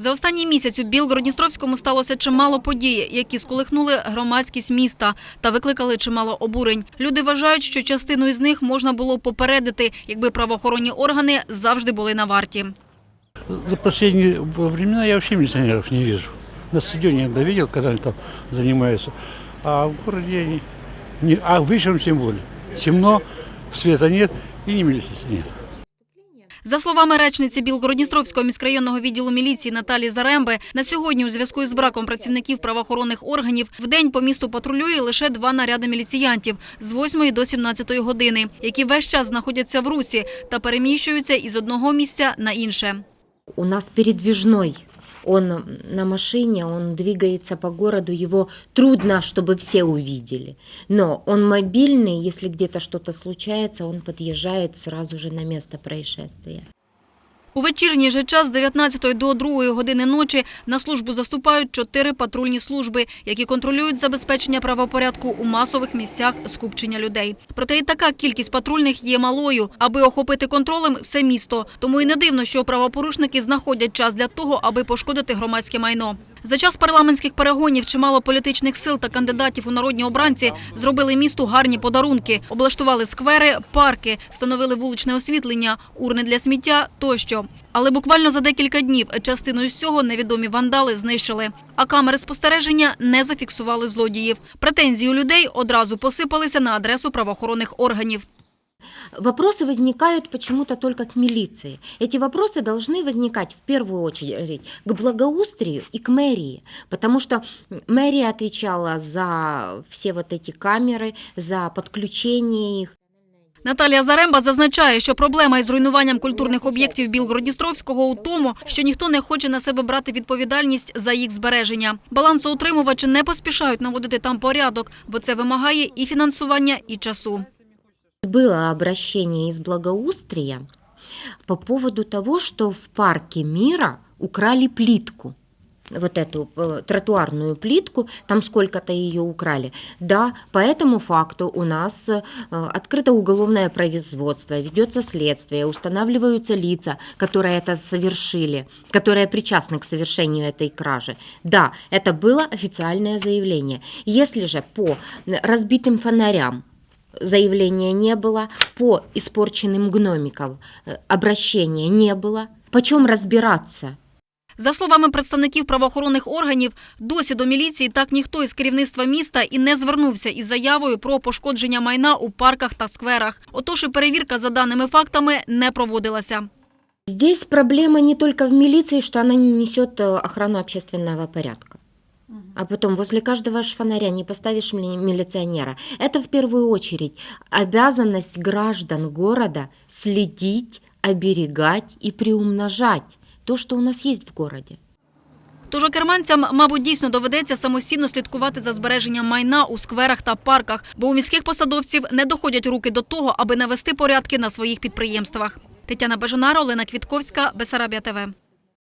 За останній місяць у Білгородністровському сталося чимало подій, які сколихнули громадськість міста та викликали чимало обурень. Люди вважають, що частину із них можна було попередити, якби правоохоронні органи завжди були на варті. За последние времена я вообще милиционеров не вижу. На стадионе иногда видел, когда они там занимаются. А в я не, не- а вечером тем более. Темно, света нет и ни милиции нет. За словами речниці Білгородністровського міськрайонного відділу міліції Наталі Заремби, на сьогодні у зв'язку із браком працівників правоохоронних органів в день по місту патрулює лише два наряди міліціянтів з 8 до 17 години, які весь час знаходяться в русі та переміщуються із одного місця на інше. у нас передвижной. Он на машине, он двигается по городу, его трудно, чтобы все увидели. Но он мобильный, если где-то что-то случается, он подъезжает сразу же на место происшествия. У вечірній же час з 19 до 2 години ночі на службу заступають чотири патрульні служби, які контролюють забезпечення правопорядку у масових місцях скупчення людей. Проте і така кількість патрульних є малою, аби охопити контролем все місто. Тому і не дивно, що правопорушники знаходять час для того, аби пошкодити громадське майно. За час парламентських перегонів чимало політичних сил та кандидатів у народні обранці зробили місту гарні подарунки, облаштували сквери, парки, встановили вуличне освітлення, урни для сміття тощо. Але буквально за декілька днів частину із цього невідомі вандали знищили. А камери спостереження не зафіксували злодіїв. Претензії у людей одразу посипалися на адресу правоохоронних органів. Вопросы возникают почему-то только к милиции. Эти вопросы должны возникать в первую очередь к благоустрию и к мэрии, потому что мэрия отвечала за все вот эти камеры, за подключение их. Наталія Заремба зазначає, що проблема із руйнуванням культурних об'єктів Білгородністровського у тому, що ніхто не хоче на себе брати відповідальність за їх збереження. Балансоутримувачі не поспішають наводити там порядок, бо це вимагає і фінансування, і часу. Было обращение из благоустрия по поводу того, что в парке мира украли плитку. Вот эту э, тротуарную плитку, там сколько-то ее украли. Да, по этому факту у нас э, открыто уголовное производство, ведется следствие, устанавливаются лица, которые это совершили, которые причастны к совершению этой кражи. Да, это было официальное заявление. Если же по разбитым фонарям заявления не было, по испорченным гномикам э, обращения не было. Почем разбираться? За словами представників правоохоронних органів, досі до міліції так ніхто із керівництва міста і не звернувся із заявою про пошкодження майна у парках та скверах. Отож і перевірка за даними фактами не проводилася. Здесь проблема не только в милиции, что она не несет э, охрану общественного порядка. А потом возле каждого фонаря не поставишь мили- милиционера. Это в первую очередь обязанность граждан города следить, оберегать и приумножать то, что у нас есть в городе. Тож керманцям, мабуть, дійсно доведеться самостійно слідкувати за збереженням майна у скверах та парках, бо у міських посадовців не доходять руки до того, аби навести порядки на своїх підприємствах. Тетяна Бажанара, Олена Квітковська, Бесарабія ТВ.